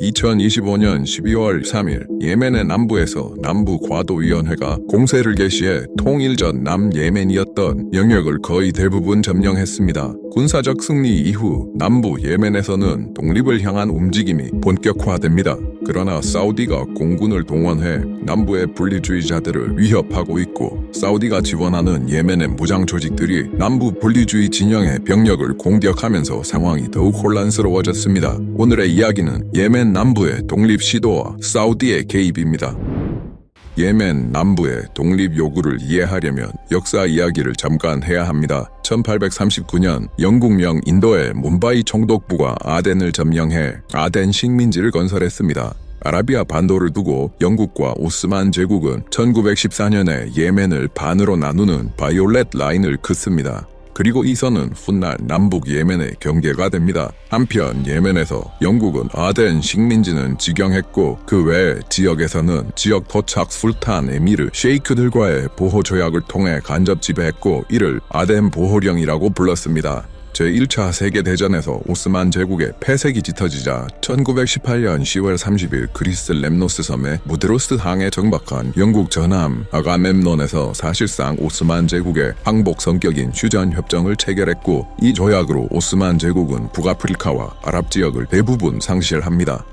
2025년 12월 3일 예멘의 남부에서 남부 과도위원회가 공세를 개시해 통일 전 남예멘이었 던 영역을 거의 대부분 점령했습니다. 군사적 승리 이후 남부 예멘에서는 독립을 향한 움직임이 본격화됩니다. 그러나 사우디가 공군을 동원해 남부의 분리주의자들을 위협하고 있고 사우디가 지원하는 예멘의 무장 조직들이 남부 분리주의 진영의 병력을 공격하면서 상황이 더욱 혼란스러워졌습니다. 오늘의 이야기는 예멘 남부의 독립 시도와 사우디의 개입입니다. 예멘 남부의 독립 요구를 이해하려면 역사 이야기를 잠깐 해야 합니다. 1839년 영국령 인도의 뭄바이 총독부가 아덴을 점령해 아덴 식민지를 건설했습니다. 아라비아 반도를 두고 영국과 오스만 제국은 1914년에 예멘을 반으로 나누는 바이올렛 라인을 긋습니다. 그리고 이 선은 훗날 남북 예멘의 경계가 됩니다. 한편 예멘에서 영국은 아덴 식민지는 직영했고 그외 지역에서는 지역 토착 술탄 에미르 셰이크들과의 보호 조약을 통해 간접 지배했고 이를 아덴 보호령이라고 불렀습니다. 제1차 세계대전에서 오스만 제국의 폐색이 짙어지자 1918년 10월 30일 그리스 렘노스 섬에 무드로스 항에 정박한 영국 전함 아가멤논에서 사실상 오스만 제국의 항복 성격인 휴전 협정을 체결했고 이 조약으로 오스만 제국은 북아프리카와 아랍 지역을 대부분 상실합니다.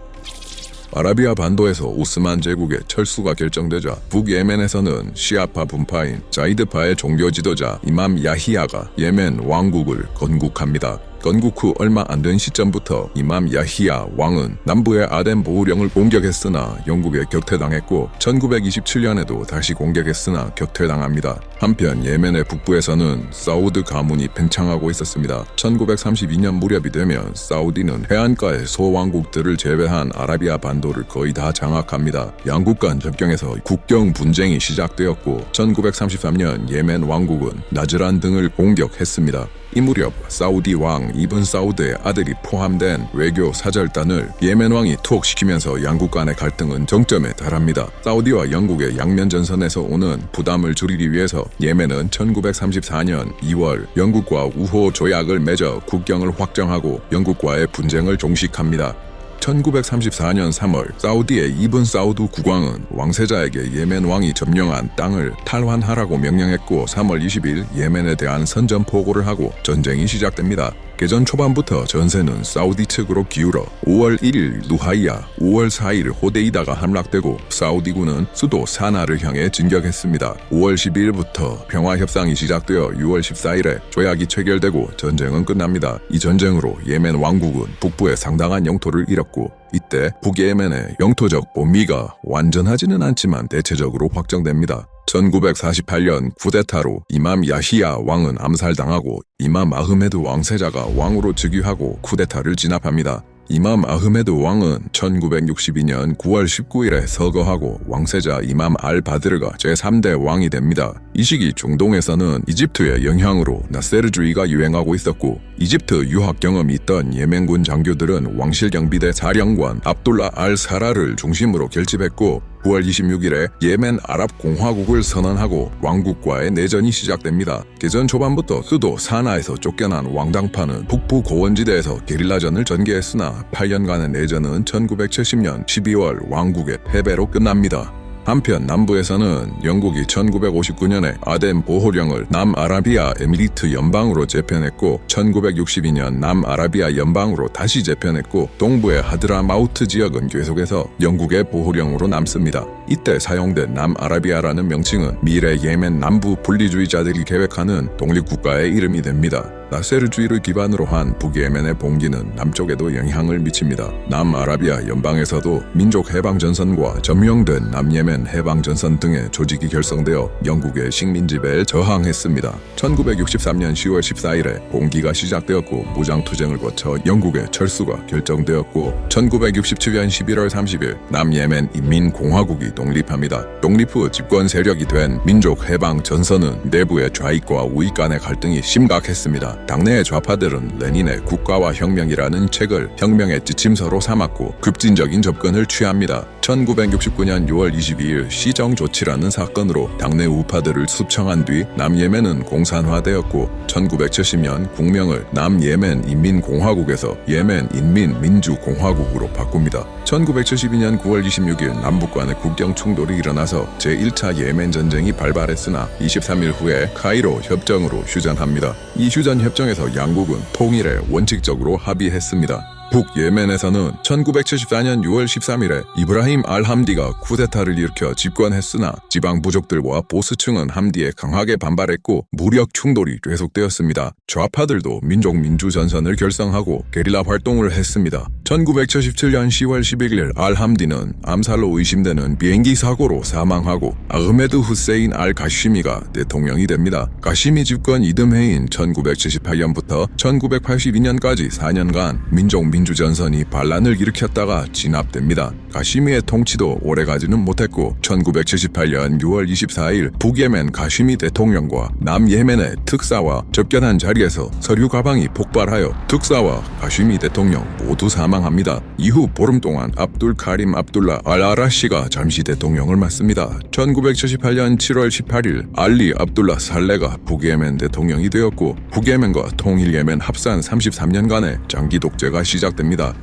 아라비아 반도에서 오스만 제국의 철수가 결정되자 북예멘에서는 시아파 분파인 자이드파의 종교 지도자 이맘 야히야가 예멘 왕국을 건국합니다. 건국 후 얼마 안 된 시점부터 이맘 야히야 왕은 남부의 아덴 보호령을 공격했으나 영국에 격퇴당했고 1927년에도 다시 공격했으나 격퇴당합니다. 한편 예멘의 북부에서는 사우드 가문이 팽창하고 있었습니다. 1932년 무렵이 되면 사우디는 해안가의 소왕국들을 제외한 아라비아 반도를 거의 다 장악합니다. 양국 간 접경에서 국경 분쟁이 시작되었고 1933년 예멘 왕국은 나즈란 등을 공격했습니다. 이 무렵 사우디 왕 이븐 사우드의 아들이 포함된 외교 사절단을 예멘 왕이 투옥시키면서 양국 간의 갈등은 정점에 달합니다. 사우디와 영국의 양면 전선에서 오는 부담을 줄이기 위해서 예멘은 1934년 2월 영국과 우호 조약을 맺어 국경을 확정하고 영국과의 분쟁을 종식합니다. 1934년 3월 사우디의 이븐 사우드 국왕은 왕세자에게 예멘 왕이 점령한 땅을 탈환하라고 명령했고 3월 20일 예멘에 대한 선전 포고를 하고 전쟁이 시작됩니다. 개전 초반부터 전세는 사우디 측으로 기울어 5월 1일 누하이야, 5월 4일 호데이다가 함락되고 사우디군은 수도 사나를 향해 진격했습니다. 5월 12일부터 평화협상이 시작되어 6월 14일에 조약이 체결되고 전쟁은 끝납니다. 이 전쟁으로 예멘 왕국은 북부에 상당한 영토를 잃었고 이때 북예멘의 영토적 범위가 완전하지는 않지만 대체적으로 확정됩니다. 1948년 쿠데타로 이맘 야히야 왕은 암살당하고 이맘 아흐메드 왕세자가 왕으로 즉위하고 쿠데타를 진압합니다. 이맘 아흐메드 왕은 1962년 9월 19일에 서거하고 왕세자 이맘 알 바드르가 제3대 왕이 됩니다. 이 시기 중동에서는 이집트의 영향으로 나세르주의가 유행하고 있었고 이집트 유학 경험이 있던 예멘군 장교들은 왕실 경비대 사령관 압둘라 알 사라를 중심으로 결집했고 9월 26일에 예멘 아랍 공화국을 선언하고 왕국과의 내전이 시작됩니다. 개전 초반부터 수도 사나에서 쫓겨난 왕당파는 북부 고원지대에서 게릴라전을 전개했으나 8년간의 내전은 1970년 12월 왕국의 패배로 끝납니다. 한편 남부에서는 영국이 1959년에 아덴 보호령을 남아라비아 에미리트 연방으로 재편했고 1962년 남아라비아 연방으로 다시 재편했고 동부의 하드라 마우트 지역은 계속해서 영국의 보호령으로 남습니다. 이때 사용된 남아라비아라는 명칭은 미래 예멘 남부 분리주의자들이 계획하는 독립국가의 이름이 됩니다. 나세르주의를 기반으로 한 북예멘의 봉기는 남쪽에도 영향을 미칩니다. 남아라비아 연방에서도 민족 해방 전선과 점령된 남예멘 해방 전선 등의 조직이 결성되어 영국의 식민 지배에 저항했습니다. 1963년 10월 14일에 봉기가 시작되었고 무장 투쟁을 거쳐 영국의 철수가 결정되었고 1967년 11월 30일 남예멘 인민공화국이 독립합니다. 독립 후 집권 세력이 된 민족 해방 전선은 내부의 좌익과 우익 간의 갈등이 심각했습니다. 당내의 좌파들은 레닌의 국가와 혁명이라는 책을 혁명의 지침서로 삼았고 급진적인 접근을 취합니다. 1969년 6월 22일 시정 조치라는 사건으로 당내 우파들을 숙청한 뒤 남예멘은 공산화되었고 1970년 국명을 남예멘 인민공화국에서 예멘 인민민주공화국으로 바꿉니다. 1972년 9월 26일 남북 간의 국경 충돌이 일어나서 제1차 예멘 전쟁이 발발했으나 23일 후에 카이로 협정으로 휴전합니다. 이 휴전 협정에서 양국은 통일에 원칙적으로 합의했습니다. 북예멘에서는 1974년 6월 13일에 이브라힘 알 함디가 쿠데타를 일으켜 집권했으나 지방 부족들과 보스층은 함디에 강하게 반발했고 무력 충돌이 계속되었습니다. 좌파들도 민족민주전선을 결성하고 게릴라 활동을 했습니다. 1977년 10월 11일 알 함디는 암살로 의심되는 비행기 사고로 사망하고 아흐메드 후세인 알 가시미가 대통령이 됩니다. 가시미 집권 이듬해인 1978년부터 1982년까지 4년간 민족민주 전선이 반란을 일으켰다가 진압됩니다. 가시미의 통치도 오래가지는 못했고 1978년 6월 24일 북예멘 가시미 대통령과 남예멘의 특사와 접견한 자리에서 서류 가방이 폭발하여 특사와 가시미 대통령 모두 사망합니다. 이후 보름 동안 압둘 카림 압둘라 알아라시가 잠시 대통령을 맡습니다. 1978년 7월 18일 알리 압둘라 살레가 북예멘 대통령이 되었고 북예멘과 통일예멘 합산 33년간의 장기 독재가 시작 됩니다.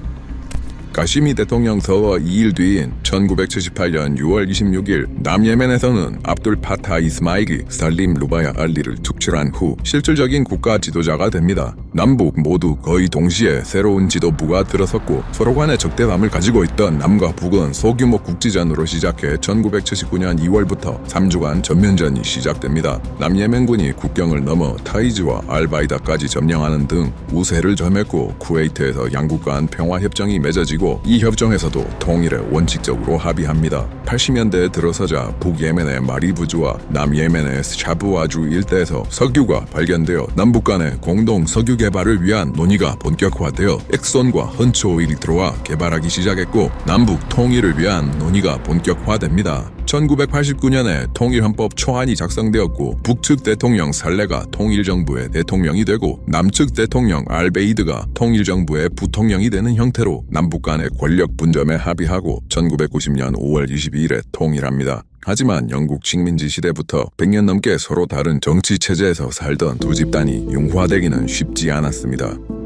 가시미 대통령 서거 2일 뒤인 1978년 6월 26일 남예멘에서는 압둘 파타 이스마일이 살림 루바야 알리를 축출한 후 실질적인 국가 지도자가 됩니다. 남북 모두 거의 동시에 새로운 지도부가 들어섰고 서로 간의 적대감을 가지고 있던 남과 북은 소규모 국지전으로 시작해 1979년 2월부터 3주간 전면전이 시작됩니다. 남예멘군이 국경을 넘어 타이즈와 알바이다까지 점령하는 등 우세를 점했고 쿠웨이트에서 양국 간 평화협정이 맺어지고 이 협정에서도 통일에 원칙적으로 합의합니다. 80년대에 들어서자 북예멘의 마리부주와 남예멘의 샤부아주 일대에서 석유가 발견되어 남북 간의 공동 석유 개발을 위한 논의가 본격화되어 엑손과 헌츠오일이 들어와 개발하기 시작했고 남북 통일을 위한 논의가 본격화됩니다. 1989년에 통일헌법 초안이 작성되었고 북측 대통령 살레가 통일정부의 대통령이 되고 남측 대통령 알베이드가 통일정부의 부통령이 되는 형태로 남북 간의 권력 분점에 합의하고 1990년 5월 22일에 통일합니다. 하지만 영국 식민지 시대부터 100년 넘게 서로 다른 정치 체제에서 살던 두 집단이 융화되기는 쉽지 않았습니다.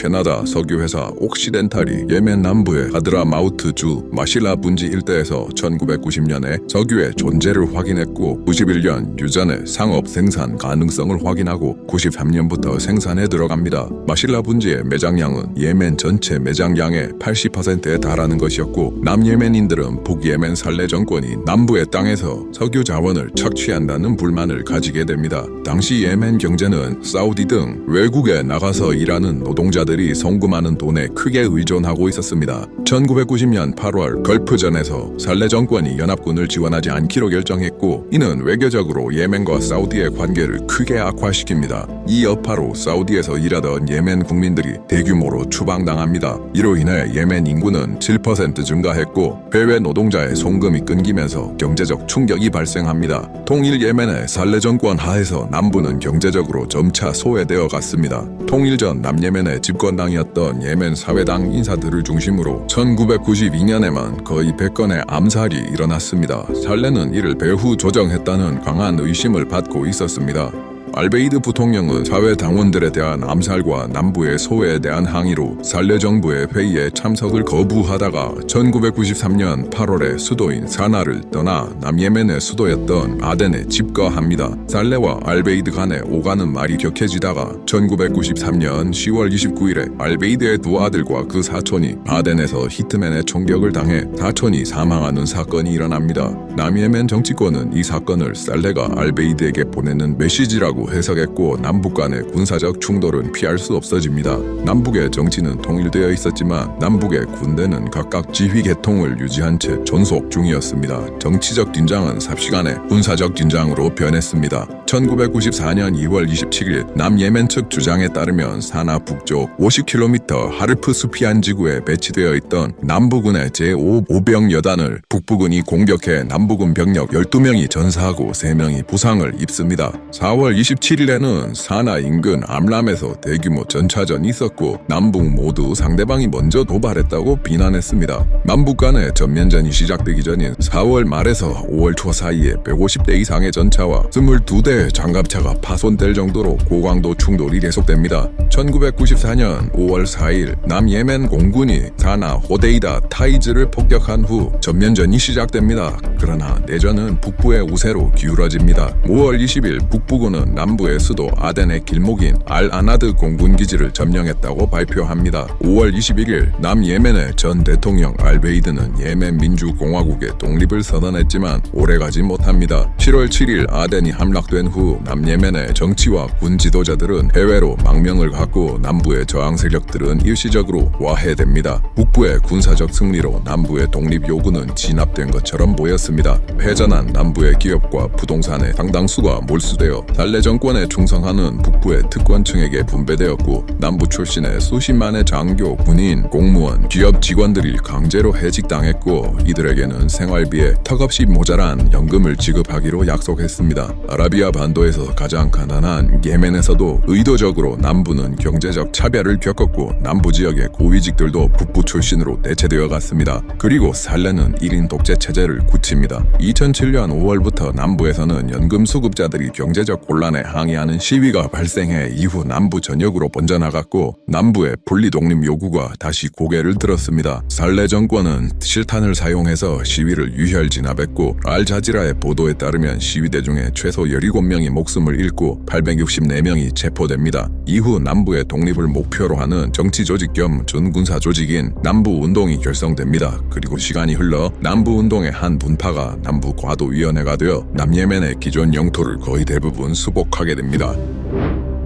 캐나다 석유회사 옥시덴탈이 예멘 남부의 하드라 마우트 주 마실라 분지 일대에서 1990년에 석유의 존재를 확인했고 91년 유전의 상업 생산 가능성을 확인하고 93년부터 생산에 들어갑니다. 마실라 분지의 매장량은 예멘 전체 매장량의 80%에 달하는 것이었고 남예멘인들은 북예멘 살레 정권이 남부의 땅에서 석유 자원을 착취한다는 불만을 가지게 됩니다. 당시 예멘 경제는 사우디 등 외국에 나가서 일하는 노동자들 이 송금하는 돈에 크게 의존하고 있었습니다. 1990년 8월 걸프전에서 살레 정권이 연합군을 지원하지 않기로 결정했고 이는 외교적으로 예멘과 사우디의 관계를 크게 악화시킵니다. 이 여파로 사우디에서 일하던 예멘 국민들이 대규모로 추방당합니다. 이로 인해 예멘 인구는 7% 증가했고 해외 노동자의 송금이 끊기면서 경제적 충격이 발생합니다. 통일 예멘의 살레 정권 하에서 남부는 경제적으로 점차 소외되어 갔습니다. 통일 전 남예멘의 집 권당이었던 예멘 사회당 인사들을 중심으로 1992년에만 거의 100건의 암살이 일어났습니다. 살레는 이를 배후 조정했다는 강한 의심을 받고 있었습니다. 알베이드 부통령은 사회 당원들에 대한 암살과 남부의 소외에 대한 항의로 살레 정부의 회의에 참석을 거부하다가 1993년 8월에 수도인 사나를 떠나 남예멘의 수도였던 아덴에 집거합니다. 살레와 알베이드 간에 오가는 말이 격해지다가 1993년 10월 29일에 알베이드의 두 아들과 그 사촌이 아덴에서 히트맨의 총격을 당해 사촌이 사망하는 사건이 일어납니다. 남예멘 정치권은 이 사건을 살레가 알베이드에게 보내는 메시지라고 해석했고 남북 간의 군사적 충돌은 피할 수 없어집니다. 남북의 정치는 통일되어 있었지만 남북의 군대는 각각 지휘 계통을 유지한 채 존속 중이었습니다. 정치적 긴장은 삽시간에 군사적 긴장으로 변했습니다. 1994년 2월 27일 남예멘 측 주장에 따르면 사나 북쪽 50km 하르프 수피안 지구에 배치되어 있던 남부군의 제5 보병 여단을 북부군이 공격해 남부군 병력 12명이 전사하고 3명이 부상을 입습니다. 4월 27일에는 사나 인근 암람에서 대규모 전차전이 있었고 남북 모두 상대방이 먼저 도발했다고 비난했습니다. 남북 간의 전면전이 시작되기 전인 4월 말에서 5월 초 사이에 150대 이상의 전차와 22대 의 장갑차가 파손될 정도로 고강도 충돌이 계속됩니다. 1994년 5월 4일 남예멘 공군이 사나 호데이다 타이즈를 폭격한 후 전면전이 시작됩니다. 그러나 내전은 북부의 우세로 기울어집니다. 5월 20일 북부군은 남부의 수도 아덴의 길목인 알 아나드 공군 기지를 점령했다고 발표합니다. 5월 21일 남예멘의 전 대통령 알베이드는 예멘 민주공화국의 독립을 선언했지만 오래가지 못합니다. 7월 7일 아덴이 함락된 후 남예멘의 정치와 군 지도자들은 해외로 망명을 갖고 남부의 저항 세력들은 일시적으로 와해됩니다. 북부의 군사적 승리로 남부의 독립 요구는 진압된 것처럼 보였습니다. 회전한 남부의 기업과 부동산의 상당수가 몰수되어 달래 정권에 충성하는 북부의 특권층에게 분배되었고 남부 출신의 수십만의 장교, 군인, 공무원, 기업 직원들이 강제로 해직당했고 이들에게는 생활비에 턱없이 모자란 연금을 지급하기로 약속했습니다. 아라비아 반도에서 가장 가난한 예멘에서도 의도적으로 남부는 경제적 차별을 겪었고 남부 지역의 고위직들도 북부 출신으로 대체되어 갔습니다. 그리고 살레는 1인 독재 체제를 굳힙니다. 2007년 5월부터 남부에서는 연금 수급자들이 경제적 곤란에 항의하는 시위가 발생해 이후 남부 전역으로 번져나갔고 남부의 분리 독립 요구가 다시 고개를 들었습니다. 살레 정권은 실탄을 사용해서 시위를 유혈 진압했고 알자지라의 보도에 따르면 시위대 중에 최소 17명 이 목숨을 잃고 864명이 체포됩니다. 이후 남부의 독립을 목표로 하는 정치 조직 겸 준군사 조직인 남부 운동이 결성됩니다. 그리고 시간이 흘러 남부 운동의 한 분파가 남부 과도 위원회가 되어 남예멘의 기존 영토를 거의 대부분 수복하게 됩니다.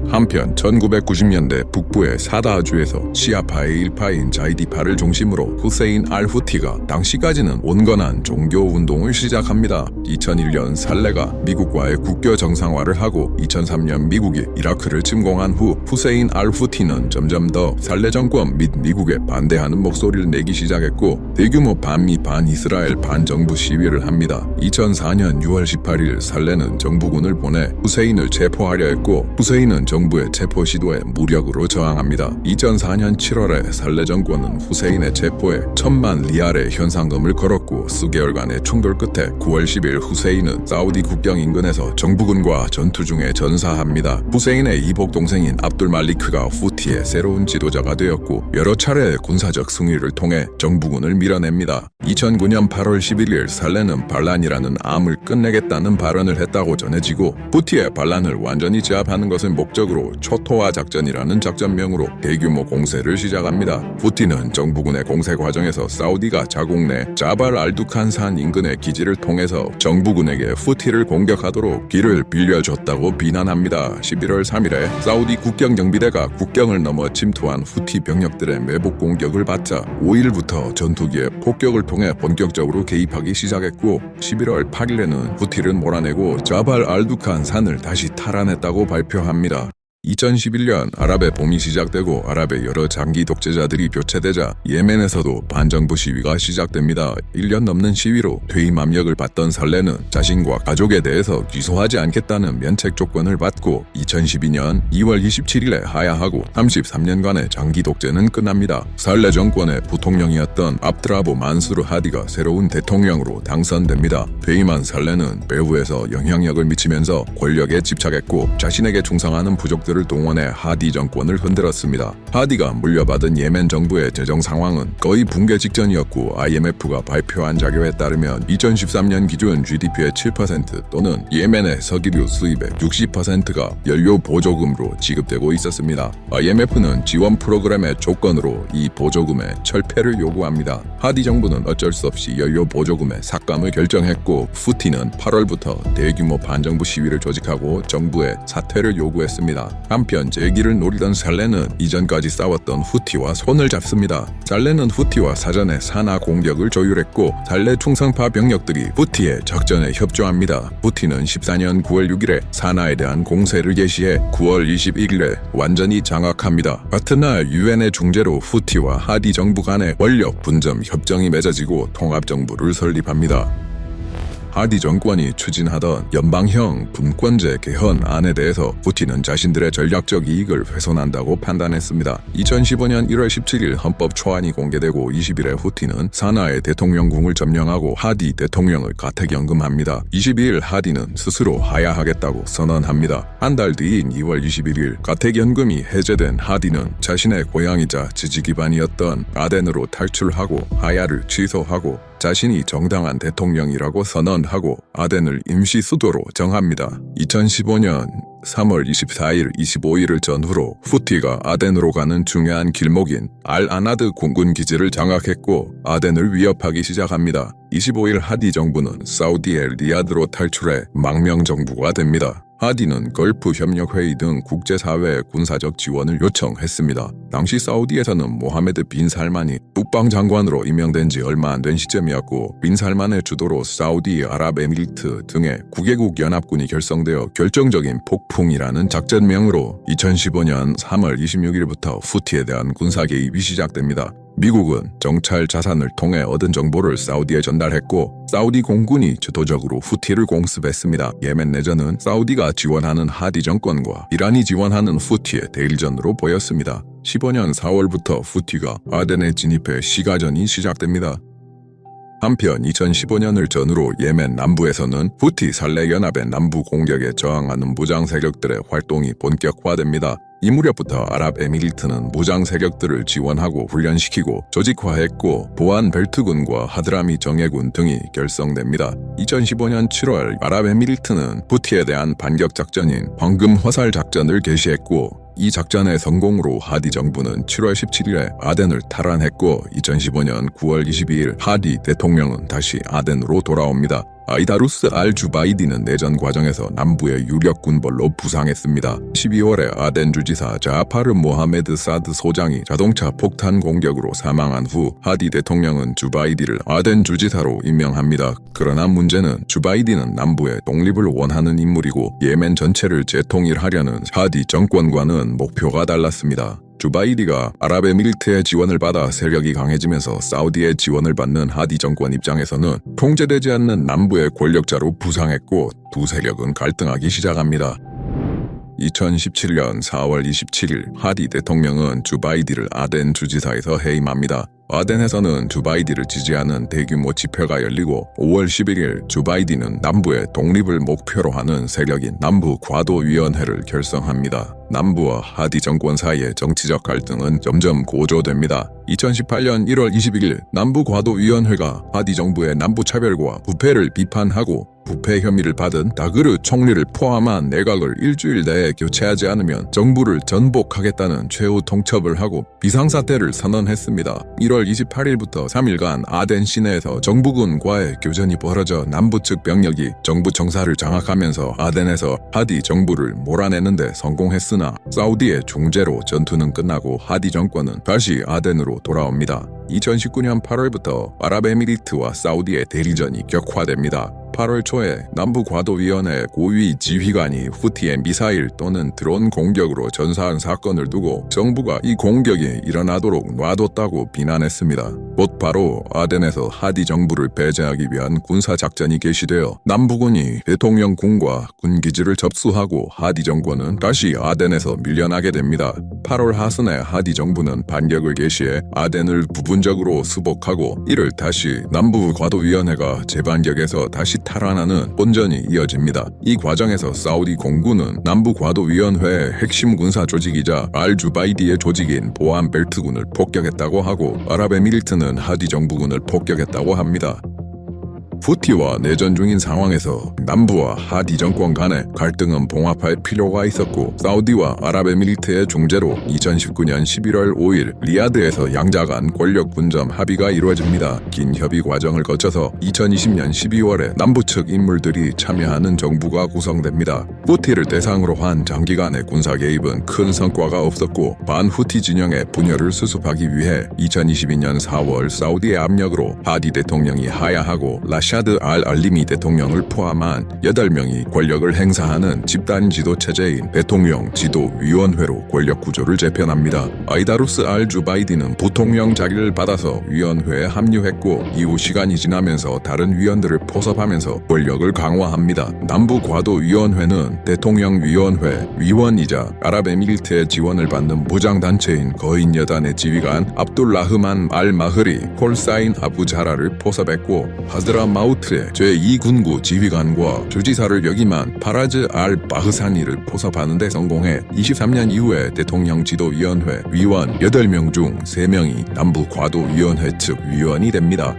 한편 1990년대 북부의 사다주에서 시아파의 일파인 자이디파를 중심으로 후세인 알 후티가 당시까지는 온건한 종교 운동을 시작합니다. 2001년 살레가 미국과의 국교 정상화를 하고 2003년 미국이 이라크를 침공한 후 후세인 알 후티는 점점 더 살레 정권 및 미국에 반대하는 목소리를 내기 시작했고 대규모 반미 반 이스라엘 반정부 시위를 합니다. 2004년 6월 18일 살레는 정부군을 보내 후세인을 체포하려 했고 후세인은 정부의 체포 시도에 무력으로 저항합니다. 2004년 7월에 살레 정권은 후세인의 체포에 천만 리알의 현상금을 걸었고 수개월간의 충돌 끝에 9월 10일 후세인은 사우디 국경 인근에서 정부군과 전투 중에 전사합니다. 후세인의 이복 동생인 압둘 말리크가 후티의 새로운 지도자가 되었고 여러 차례 군사적 승리를 통해 정부군을 밀어냅니다. 2009년 8월 11일 살레는 반란이라는 암을 끝내겠다는 발언을 했다고 전해지고 후티의 반란을 완전히 제압하는 것을 목 적으로 초토화 작전이라는 작전명으로 대규모 공세를 시작합니다. 후티는 정부군의 공세 과정에서 사우디가 자국 내 자발 알두칸 산 인근의 기지를 통해서 정부군에게 후티를 공격하도록 길을 빌려줬다고 비난합니다. 11월 3일에 사우디 국경정비대가 국경을 넘어 침투한 후티 병력들의 매복 공격을 받자 5일부터 전투기에 폭격을 통해 본격적으로 개입하기 시작했고 11월 8일에는 후티를 몰아내고 자발 알두칸 산을 다시 탈환했다고 발표합니다. 2011년 아랍의 봄이 시작되고 아랍의 여러 장기 독재자들이 교체되자 예멘에서도 반정부 시위가 시작됩니다. 1년 넘는 시위로 퇴임 압력을 받던 살레는 자신과 가족에 대해서 기소하지 않겠다는 면책 조건을 받고 2012년 2월 27일에 하야하고 33년간의 장기 독재는 끝납니다. 살레 정권의 부통령이었던 압드라보 만수르 하디가 새로운 대통령으로 당선됩니다. 퇴임한 살레는 배후에서 영향력을 미치면서 권력에 집착했고 자신에게 충성하는 부족들 을 동원해 하디 정권을 흔들었습니다. 하디가 물려받은 예멘 정부의 재정 상황은 거의 붕괴 직전이었고 IMF가 발표한 자료에 따르면 2013년 기준 GDP의 7% 또는 예멘의 석유류 수입의 60%가 연료 보조금으로 지급되고 있었습니다. IMF는 지원 프로그램의 조건으로 이 보조금의 철폐를 요구합니다. 하디 정부는 어쩔 수 없이 연료 보조금의 삭감을 결정했고 후티는 8월부터 대규모 반정부 시위를 조직하고 정부의 사퇴를 요구했습니다. 한편 재기를 노리던 살레는 이전까지 싸웠던 후티와 손을 잡습니다. 살레는 후티와 사전에 산하 공격을 조율했고 살레 충성파 병력들이 후티의 작전에 협조합니다. 후티는 14년 9월 6일에 산하에 대한 공세를 개시해 9월 21일에 완전히 장악합니다. 같은 날 유엔의 중재로 후티와 하디 정부 간의 원력 분점 협정이 맺어지고 통합 정부를 설립합니다. 하디 정권이 추진하던 연방형 분권제 개헌 안에 대해서 푸틴은 자신들의 전략적 이익을 훼손한다고 판단했습니다. 2015년 1월 17일 헌법 초안이 공개되고 20일에 후티는 산하의 대통령궁을 점령하고 하디 대통령을 가택연금합니다. 22일 하디는 스스로 하야하겠다고 선언합니다. 한 달 뒤인 2월 21일 가택연금이 해제된 하디는 자신의 고향이자 지지 기반이었던 아덴으로 탈출하고 하야를 취소하고 자신이 정당한 대통령이라고 선언하고 아덴을 임시 수도로 정합니다. 2015년 3월 24일, 25일을 전후로 후티가 아덴으로 가는 중요한 길목인 알 아나드 공군 기지를 장악했고 아덴을 위협하기 시작합니다. 25일 하디 정부는 사우디의 리야드로 탈출해 망명 정부가 됩니다. 하디는 걸프 협력 회의 등 국제사회에 군사적 지원을 요청했습니다. 당시 사우디에서는 모하메드 빈 살만이 국방장관으로 임명된 지 얼마 안 된 시점이었고 빈 살만의 주도로 사우디 아랍에미리트 등의 9개국 연합군이 결성되어 결정적인 폭풍이라는 작전명으로 2015년 3월 26일부터 후티에 대한 군사 개입이 시작됩니다. 미국은 정찰 자산을 통해 얻은 정보를 사우디에 전달했고 사우디 공군이 주도적으로 후티를 공습했습니다. 예멘 내전은 사우디가 지원하는 하디 정권과 이란이 지원하는 후티의 대일전으로 보였습니다. 15년 4월부터 후티가 아덴에 진입해 시가전이 시작됩니다. 한편 2015년을 전후로 예멘 남부에서는 후티 살레 연합의 남부 공격에 저항하는 무장 세력들의 활동이 본격화됩니다. 이 무렵부터 아랍에미리트는 무장 세력들을 지원하고 훈련시키고 조직화했고 보안 벨트군과 하드라미 정예군 등이 결성됩니다. 2015년 7월 아랍에미리트는 후티에 대한 반격 작전인 황금 화살 작전을 개시했고 이 작전의 성공으로 하디 정부는 7월 17일에 아덴을 탈환했고 2015년 9월 22일 하디 대통령은 다시 아덴으로 돌아옵니다. 아이다루스 알 주바이디는 내전 과정에서 남부의 유력 군벌로 부상했습니다. 12월에 아덴 주지사 자파르 모하메드 사드 소장이 자동차 폭탄 공격으로 사망한 후 하디 대통령은 주바이디를 아덴 주지사로 임명합니다. 그러나 문제는 주바이디는 남부의 독립을 원하는 인물이고 예멘 전체를 재통일하려는 하디 정권과는 목표가 달랐습니다. 주바이디가 아랍에미리트의 지원을 받아 세력이 강해지면서 사우디의 지원을 받는 하디 정권 입장에서는 통제되지 않는 남부의 권력자로 부상했고 두 세력은 갈등하기 시작합니다. 2017년 4월 27일 하디 대통령은 주바이디를 아덴 주지사에서 해임합니다. 아덴에서는 주바이디를 지지하는 대규모 집회가 열리고 5월 11일 주바이디는 남부의 독립을 목표로 하는 세력인 남부 과도위원회를 결성합니다. 남부와 하디 정권 사이의 정치적 갈등은 점점 고조됩니다. 2018년 1월 21일 남부 과도위원회가 하디 정부의 남부 차별과 부패를 비판하고 부패 혐의를 받은 다그르 총리를 포함한 내각을 일주일 내에 교체하지 않으면 정부를 전복하겠다는 최후 통첩을 하고 비상사태를 선언했습니다. 1월 28일부터 3일간 아덴 시내에서 정부군과의 교전이 벌어져 남부 측 병력이 정부 정사를 장악하면서 아덴에서 하디 정부를 몰아내는데 성공했으나 사우디의 중재로 전투는 끝나고 하디 정권은 다시 아덴으로 돌아옵니다. 2019년 8월부터 아랍에미리트와 사우디의 대리전이 격화됩니다. 8월 초에 남부과도위원회 고위 지휘관이 후티의 미사일 또는 드론 공격으로 전사한 사건을 두고 정부가 이 공격이 일어나도록 놔뒀다고 비난했습니다. 곧바로 아덴에서 하디 정부를 배제하기 위한 군사작전이 개시되어 남부군이 대통령궁과 군기지를 접수하고 하디 정권은 다시 아덴에서 밀려나게 됩니다. 8월 하순에 하디 정부는 반격을 개시해 아덴을 부분 적으로 수복하고 이를 다시 남부과도위원회가 재반격에서 다시 탈환하는 본전이 이어집니다. 이 과정에서 사우디 공군은 남부과도위원회의 핵심 군사 조직이자 알 주바이디의 조직인 보안 벨트군을 폭격했다고 하고 아랍에미리트는 하디 정부군을 폭격했다고 합니다. 후티와 내전 중인 상황에서 남부와 하디 정권 간의 갈등은 봉합할 필요가 있었고 사우디와 아랍에미리트의 중재로 2019년 11월 5일 리야드에서 양자 간 권력 분점 합의가 이루어집니다. 긴 협의 과정을 거쳐서 2020년 12월에 남부 측 인물들이 참여하는 정부가 구성됩니다. 후티를 대상으로 한 장기간의 군사 개입은 큰 성과가 없었고 반후티 진영의 분열을 수습하기 위해 2022년 4월 사우디의 압력으로 하디 대통령이 하야하고 라 샤드 알 알리미 대통령을 포함한 8명이 권력을 행사하는 집단 지도 체제인 대통령 지도위원회로 권력 구조를 재편합니다. 아이다루스 알 주바이디는 부통령 자리를 받아서 위원회에 합류했고 이후 시간이 지나면서 다른 위원들을 포섭하면서 권력을 강화합니다. 남부 과도 위원회는 대통령 위원회 위원이자 아랍에미리트의 지원을 받는 무장 단체인 거인 여단의 지휘관 압둘라흐만 알 마흐리 콜사인 아부자라를 포섭했고 하드라 마우트의 제2군구 지휘관과 주지사를 역임한 파라즈 알 바흐사니를 포섭하는 데 성공해 23년 이후에 대통령 지도위원회 위원 8명 중 3명이 남부 과도위원회 측 위원이 됩니다.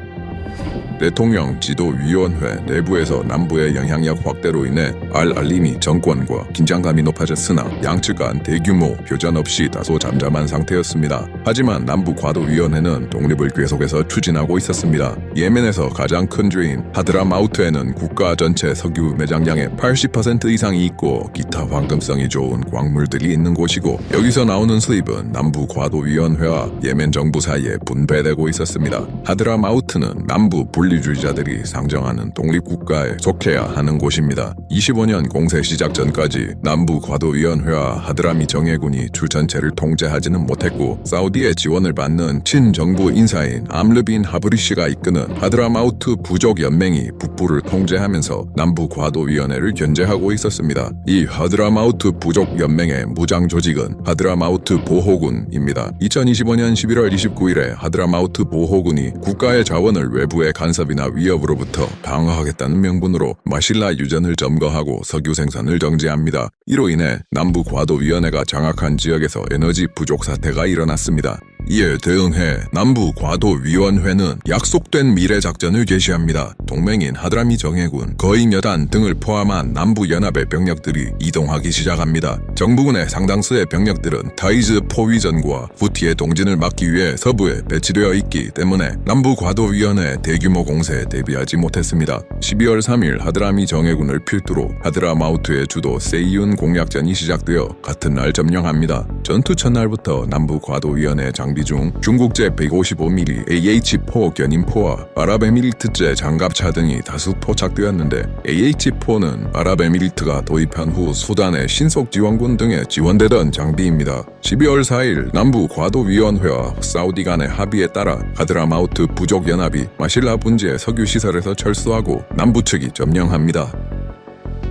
대통령 지도위원회 내부에서 남부의 영향력 확대로 인해 알 알림이 정권과 긴장감이 높아졌으나 양측 간 대규모 교전 없이 다소 잠잠한 상태였습니다. 하지만 남부 과도위원회는 독립을 계속해서 추진하고 있었습니다. 예멘에서 가장 큰 주인 하드라마우트에는 국가 전체 석유 매장량의 80% 이상이 있고 기타 황금성이 좋은 광물들이 있는 곳이고 여기서 나오는 수입은 남부 과도위원회와 예멘 정부 사이에 분배되고 있었습니다. 하드라마우트는 남부 분리주의자들이 상정하는 독립국가에 속해야 하는 곳입니다. 25년 공세 시작 전까지 남부 과도위원회와 하드라미 정예군이 주 전체를 통제하지는 못했고 사우디의 지원을 받는 친정부 인사인 암르빈 하브리시가 이끄는 하드라마우트 부족 연맹이 북부를 통제하면서 남부 과도위원회를 견제하고 있었습니다. 이 하드라마우트 부족 연맹의 무장 조직은 하드라마우트 보호군입니다. 2025년 11월 29일에 하드라마우트 보호군이 국가의 자원을 외부의 간섭 이나 위협으로부터 방어하겠다는 명분으로 마실라 유전을 점거하고 석유 생산을 정지합니다. 이로 인해 남부 과도위원회가 장악한 지역에서 에너지 부족 사태가 일어났습니다. 이에 대응해 남부 과도위원회는 약속된 미래 작전을 제시합니다. 동맹인 하드라미 정예군, 거인 여단 등을 포함한 남부 연합의 병력들이 이동하기 시작합니다. 정부군의 상당수의 병력들은 타이즈 포위전과 후티의 동진을 막기 위해 서부에 배치되어 있기 때문에 남부 과도위원회 대규모 공세에 대비하지 못했습니다. 12월 3일 하드라미 정예군을 필두로 하드라마우트의 주도 세이윤 공약전이 시작되어 같은 날 점령합니다. 전투 첫날부터 남부 과도위원회 장비 중 중국제 155mm AH-4 견인포와 아랍에미리트제 장갑차 등이 다수 포착되었는데 AH-4는 아랍에미리트가 도입한 후 수단의 신속 지원군 등에 지원되던 장비입니다. 12월 4일 남부 과도위원회와 사우디 간의 합의에 따라 하드라마우트 부족 연합이 마실라 분지의 석유 시설에서 철수하고 남부 측이 점령합니다.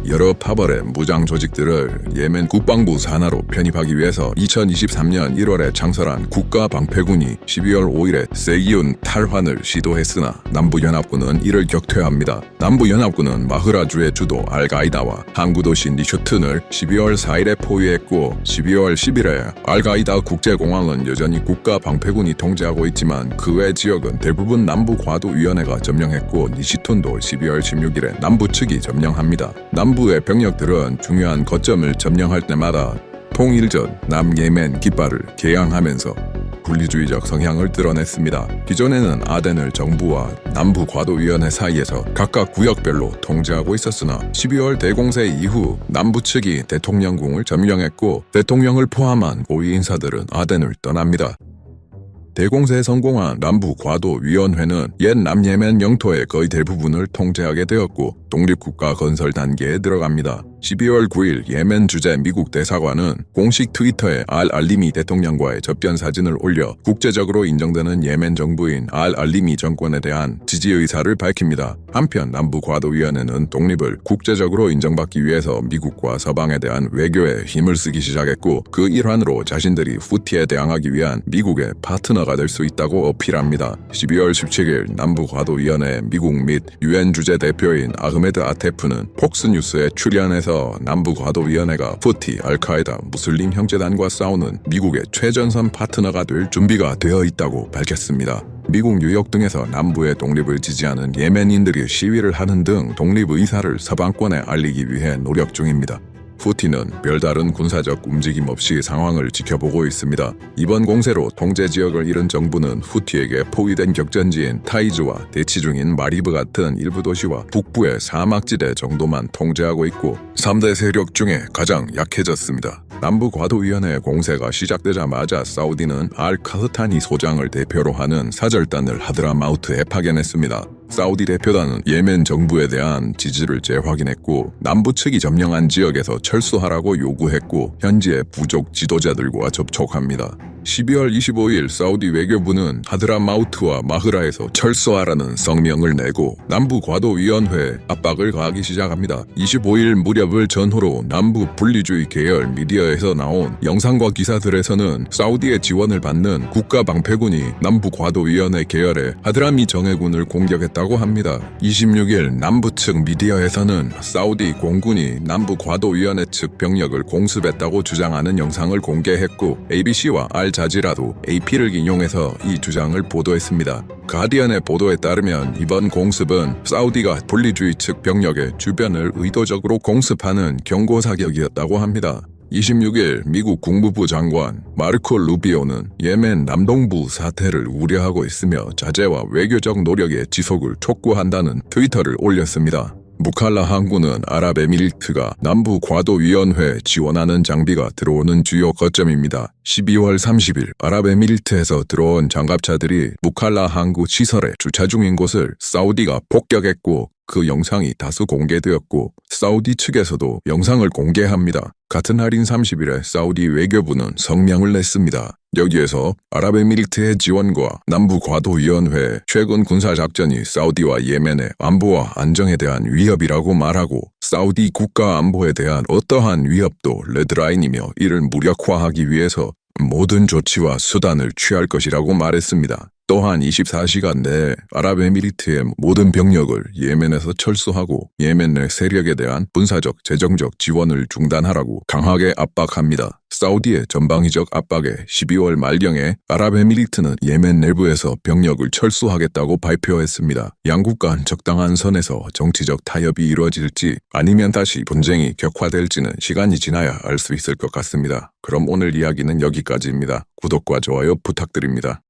여러 파벌의 무장 조직들을 예멘 국방부 산하로 편입하기 위해서 2023년 1월에 창설한 국가방패군이 12월 5일에 세기운 탈환을 시도했으나 남부연합군은 이를 격퇴합니다. 남부연합군은 마흐라주의 주도 알가이다와 항구도시 니슈튼을 12월 4일에 포위했고 12월 10일에 알가이다 국제공항은 여전히 국가방패군이 통제하고 있지만 그 외 지역은 대부분 남부과도위원회가 점령했고 니시툰도 12월 16일에 남부 측이 점령합니다. 남부 의 병력들은 중요한 거점을 점령할 때마다 통일 전 남예멘 깃발을 개양하면서 분리주의적 성향을 드러냈습니다. 기존에는 아덴을 정부와 남부 과도위원회 사이에서 각각 구역별로 통제하고 있었으나 12월 대공세 이후 남부 측이 대통령궁을 점령했고 대통령을 포함한 고위 인사들은 아덴을 떠납니다. 대공세에 성공한 남부 과도위원회는 옛 남예멘 영토의 거의 대부분을 통제하게 되었고 독립국가 건설 단계에 들어갑니다. 12월 9일 예멘 주재 미국 대사관은 공식 트위터에 알 알리미 대통령과의 접견 사진을 올려 국제적으로 인정되는 예멘 정부인 알 알리미 정권에 대한 지지 의사를 밝힙니다. 한편 남부 과도위원회는 독립을 국제적으로 인정받기 위해서 미국과 서방에 대한 외교에 힘을 쓰기 시작했고 그 일환으로 자신들이 후티에 대항하기 위한 미국의 파트너가 될 수 있다고 어필합니다. 12월 17일 남부 과도위원회 미국 및 유엔 주재 대표인 아흐메드 아테프는 폭스뉴스에 출연해서 남부 과도위원회가 후티, 알카에다, 무슬림 형제단과 싸우는 미국의 최전선 파트너가 될 준비가 되어 있다고 밝혔습니다. 미국 뉴욕 등에서 남부의 독립을 지지하는 예멘인들이 시위를 하는 등 독립 의사를 서방권에 알리기 위해 노력 중입니다. 후티는 별다른 군사적 움직임 없이 상황을 지켜보고 있습니다. 이번 공세로 통제 지역을 잃은 정부는 후티에게 포위된 격전지인 타이즈와 대치 중인 마리브 같은 일부 도시와 북부의 사막지대 정도만 통제하고 있고 3대 세력 중에 가장 약해졌습니다. 남부 과도위원회 공세가 시작되자마자 사우디는 알 카흐타니 소장을 대표로 하는 사절단을 하드라마우트에 파견했습니다. 사우디 대표단은 예멘 정부에 대한 지지를 재확인했고 남부 측이 점령한 지역에서 철수하라고 요구했고 현지의 부족 지도자들과 접촉합니다. 12월 25일 사우디 외교부는 하드라마우트와 마흐라에서 철수하라는 성명을 내고 남부 과도위원회에 압박을 가하기 시작합니다. 25일 무렵을 전후로 남부 분리주의 계열 미디어에서 나온 영상과 기사들에서는 사우디의 지원을 받는 국가방패군이 남부 과도위원회 계열의 하드라미 정예군을 공격했 다고 합니다. 26일 남부 측 미디어에서는 사우디 공군이 남부 과도위원회 측 병력을 공습했다고 주장하는 영상을 공개했고 ABC와 알자지라도 AP를 인용해서 이 주장을 보도했습니다. 가디언의 보도에 따르면 이번 공습은 사우디가 분리주의 측 병력의 주변을 의도적으로 공습하는 경고 사격이었다고 합니다. 26일 미국 국무부 장관 마르코 루비오는 예멘 남동부 사태를 우려하고 있으며 자제와 외교적 노력의 지속을 촉구한다는 트위터를 올렸습니다. 무칼라 항구는 아랍에미리트가 남부 과도위원회 지원하는 장비가 들어오는 주요 거점입니다. 12월 30일 아랍에미리트에서 들어온 장갑차들이 무칼라 항구 시설에 주차 중인 곳을 사우디가 폭격했고 그 영상이 다수 공개되었고 사우디 측에서도 영상을 공개합니다. 같은 날인 30일에 사우디 외교부는 성명을 냈습니다. 여기에서 아랍에미리트의 지원과 남부 과도위원회 최근 군사작전이 사우디와 예멘의 안보와 안정에 대한 위협이라고 말하고 사우디 국가 안보에 대한 어떠한 위협도 레드라인이며 이를 무력화하기 위해서 모든 조치와 수단을 취할 것이라고 말했습니다. 또한 24시간 내에 아랍에미리트의 모든 병력을 예멘에서 철수하고 예멘 내 세력에 대한 군사적, 재정적 지원을 중단하라고 강하게 압박합니다. 사우디의 전방위적 압박에 12월 말경에 아랍에미리트는 예멘 내부에서 병력을 철수하겠다고 발표했습니다. 양국 간 적당한 선에서 정치적 타협이 이루어질지 아니면 다시 분쟁이 격화될지는 시간이 지나야 알 수 있을 것 같습니다. 그럼 오늘 이야기는 여기까지입니다. 구독과 좋아요 부탁드립니다.